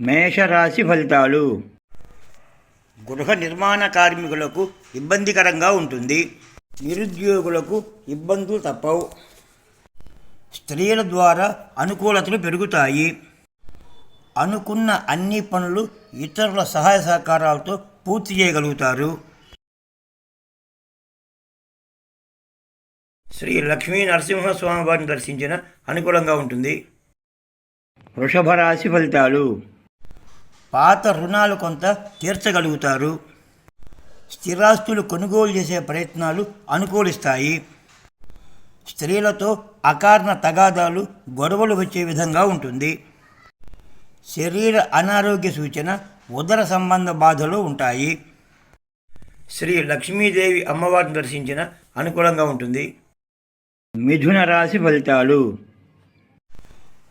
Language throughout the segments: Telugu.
మేషరాశి ఫలితాలు. గృహ నిర్మాణ కార్మికులకు ఇబ్బందికరంగా ఉంటుంది. నిరుద్యోగులకు ఇబ్బందులు తప్పవు. స్త్రీల ద్వారా అనుకూలతలు పెరుగుతాయి. అనుకున్న అన్ని పనులు ఇతరుల సహాయ సహకారాలతో పూర్తి చేయగలుగుతారు. శ్రీ లక్ష్మీ నరసింహస్వామి వారిని దర్శించిన అనుకూలంగా ఉంటుంది. వృషభ రాశి ఫలితాలు. పాత రుణాలు కొంత తీర్చగలుగుతారు. స్థిరాస్తులు కొనుగోలు చేసే ప్రయత్నాలు అనుకూలిస్తాయి. స్త్రీలతో అకారణ తగాదాలు గొడవలు వచ్చే విధంగా ఉంటుంది. శరీర అనారోగ్య సూచన ఉదర సంబంధ బాధలు ఉంటాయి. శ్రీ లక్ష్మీదేవి అమ్మవారిని దర్శించిన అనుకూలంగా ఉంటుంది. మిథున రాశి ఫలితాలు.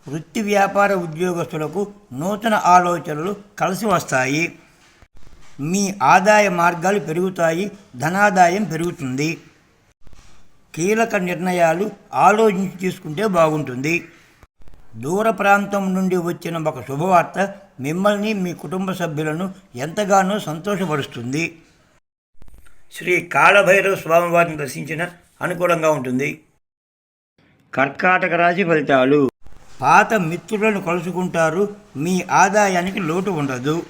వృత్తి వ్యాపార ఉద్యోగస్తులకు నూతన ఆలోచనలు కలిసి వస్తాయి. మీ ఆదాయ మార్గాలు పెరుగుతాయి ధనాదాయం పెరుగుతుంది. కీలక నిర్ణయాలు ఆలోచించి తీసుకుంటే బాగుంటుంది. దూర ప్రాంతం నుండి వచ్చిన ఒక శుభవార్త మిమ్మల్ని మీ కుటుంబ సభ్యులను ఎంతగానో సంతోషపరుస్తుంది. శ్రీ కాళభైరవ స్వామివారిని దర్శించిన అనుకూలంగా ఉంటుంది. కర్కాటక రాశి ఫలితాలు. పాత మిత్రులను కలుసుకుంటారు. మీ ఆదాయానికి లోటు ఉండదు.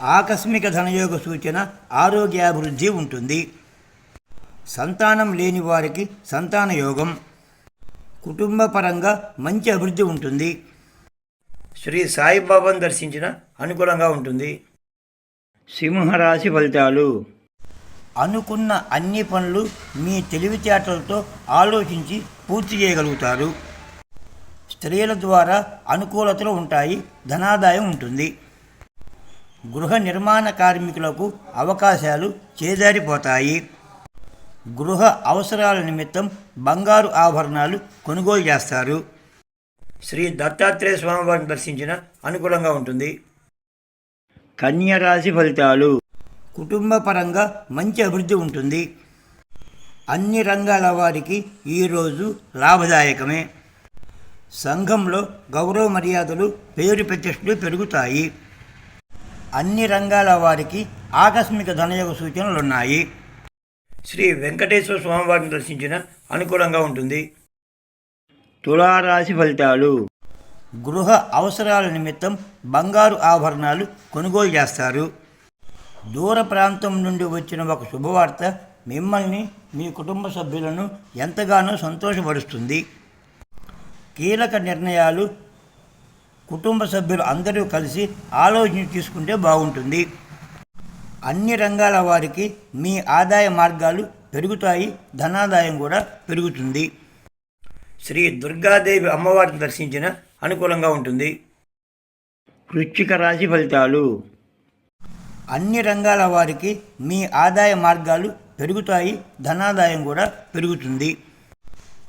ఆకస్మిక ధనయోగ సూచన ఆరోగ్యాభివృద్ధి ఉంటుంది. సంతానం లేని వారికి సంతాన యోగం. కుటుంబ పరంగా మంచి అభివృద్ధి ఉంటుంది. శ్రీ సాయిబాబాను దర్శించిన అనుకూలంగా ఉంటుంది. సింహరాశి ఫలితాలు. అనుకున్న అన్ని పనులు మీ తెలివితేటలతో ఆలోచించి పూర్తి చేయగలుగుతారు. స్త్రీల ద్వారా అనుకూలతలు ఉంటాయి ధనాదాయం ఉంటుంది. గృహ నిర్మాణ కార్మికులకు అవకాశాలు చేజారిపోతాయి. గృహ అవసరాల నిమిత్తం బంగారు ఆభరణాలు కొనుగోలు చేస్తారు. శ్రీ దత్తాత్రేయ స్వామివారిని దర్శించిన అనుకూలంగా ఉంటుంది. కన్యరాశి ఫలితాలు. కుటుంబ పరంగా మంచి అభివృద్ధి ఉంటుంది. అన్ని రంగాల వారికి ఈరోజు లాభదాయకమే. సంఘంలో గౌరవ మర్యాదలు పేరు ప్రతిష్టలు పెరుగుతాయి. అన్ని రంగాల వారికి ఆకస్మిక ధనయోగ సూచనలున్నాయి. శ్రీ వెంకటేశ్వర స్వామివారిని దర్శించిన అనుకూలంగా ఉంటుంది. తులారాశి ఫలితాలు. గృహ అవసరాల నిమిత్తం బంగారు ఆభరణాలు కొనుగోలు చేస్తారు. దూర ప్రాంతం నుండి వచ్చిన ఒక శుభవార్త మిమ్మల్ని మీ కుటుంబ సభ్యులను ఎంతగానో సంతోషపరుస్తుంది. కీలక నిర్ణయాలు కుటుంబ సభ్యులు అందరూ కలిసి ఆలోచన తీసుకుంటే బాగుంటుంది. అన్ని రంగాల వారికి మీ ఆదాయ మార్గాలు పెరుగుతాయి ధనాదాయం కూడా పెరుగుతుంది. శ్రీ దుర్గాదేవి అమ్మవారిని దర్శించిన అనుకూలంగా ఉంటుంది. వృశ్చిక రాశి ఫలితాలు. అన్ని రంగాల వారికి మీ ఆదాయ మార్గాలు పెరుగుతాయి ధనాదాయం కూడా పెరుగుతుంది.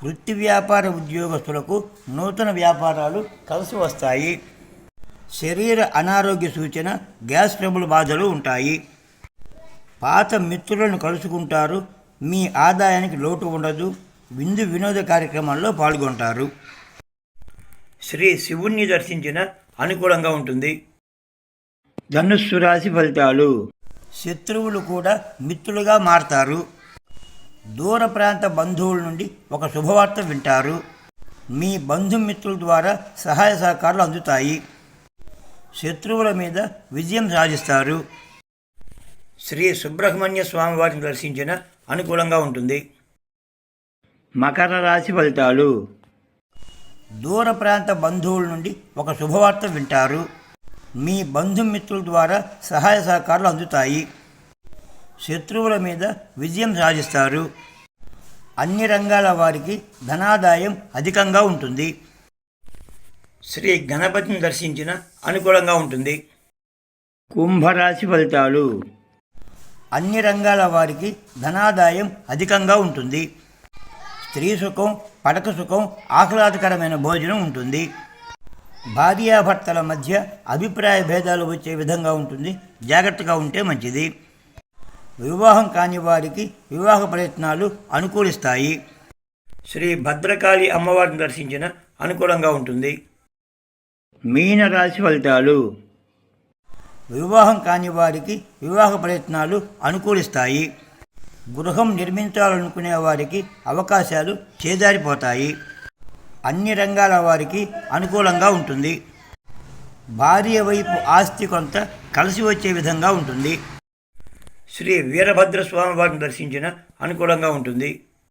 వృత్తి వ్యాపార ఉద్యోగస్తులకు నూతన వ్యాపారాలు కలిసి వస్తాయి. శరీర అనారోగ్య సూచన గ్యాస్ ట్రబుల్ బాధలు ఉంటాయి. పాత మిత్రులను కలుసుకుంటారు. మీ ఆదాయానికి లోటు ఉండదు. విందు వినోద కార్యక్రమాల్లో పాల్గొంటారు. శ్రీ శివుణ్ణి దర్శించిన అనుకూలంగా ఉంటుంది. ధనుస్సు రాశి ఫలితాలు. శత్రువులు కూడా మిత్రులుగా మారతారు. దూర ప్రాంత బంధువుల నుండి ఒక శుభవార్త వింటారు. మీ బంధుమిత్రుల ద్వారా సహాయ సహకారాలు అందుతాయి. శత్రువుల మీద విజయం సాధిస్తారు. శ్రీ సుబ్రహ్మణ్య స్వామి వారిని దర్శించిన అనుకూలంగా ఉంటుంది. మకర రాశి ఫలితాలు. దూర ప్రాంత బంధువుల నుండి ఒక శుభవార్త వింటారు. మీ బంధుమిత్రుల ద్వారా సహాయ సహకారాలు అందుతాయి. శత్రువుల మీద విజయం సాధిస్తారు. అన్ని రంగాల వారికి ధనాదాయం అధికంగా ఉంటుంది. శ్రీ గణపతిని దర్శించిన అనుకూలంగా ఉంటుంది. కుంభరాశి ఫలితాలు. అన్ని రంగాల వారికి ధనాదాయం అధికంగా ఉంటుంది. స్త్రీ సుఖం పడక సుఖం ఆహ్లాదకరమైన భోజనం ఉంటుంది. భార్యాభర్తల మధ్య అభిప్రాయ భేదాలు వచ్చే విధంగా ఉంటుంది. జాగ్రత్తగా ఉంటే మంచిది. వివాహం కాని వారికి వివాహ ప్రయత్నాలు అనుకూలిస్తాయి. శ్రీ భద్రకాళి అమ్మవారిని దర్శించిన అనుకూలంగా ఉంటుంది. మీనరాశి ఫలితాలు. వివాహం కాని వారికి వివాహ ప్రయత్నాలు అనుకూలిస్తాయి. గృహం నిర్మించాలనుకునే వారికి అవకాశాలు చేజారిపోతాయి. అన్ని రంగాల వారికి అనుకూలంగా ఉంటుంది. భార్య వైపు ఆస్తి కొంత కలిసి వచ్చే విధంగా ఉంటుంది. శ్రీ వీరభద్ర స్వామి వారిని దర్శించిన అనుకూలంగా ఉంటుంది.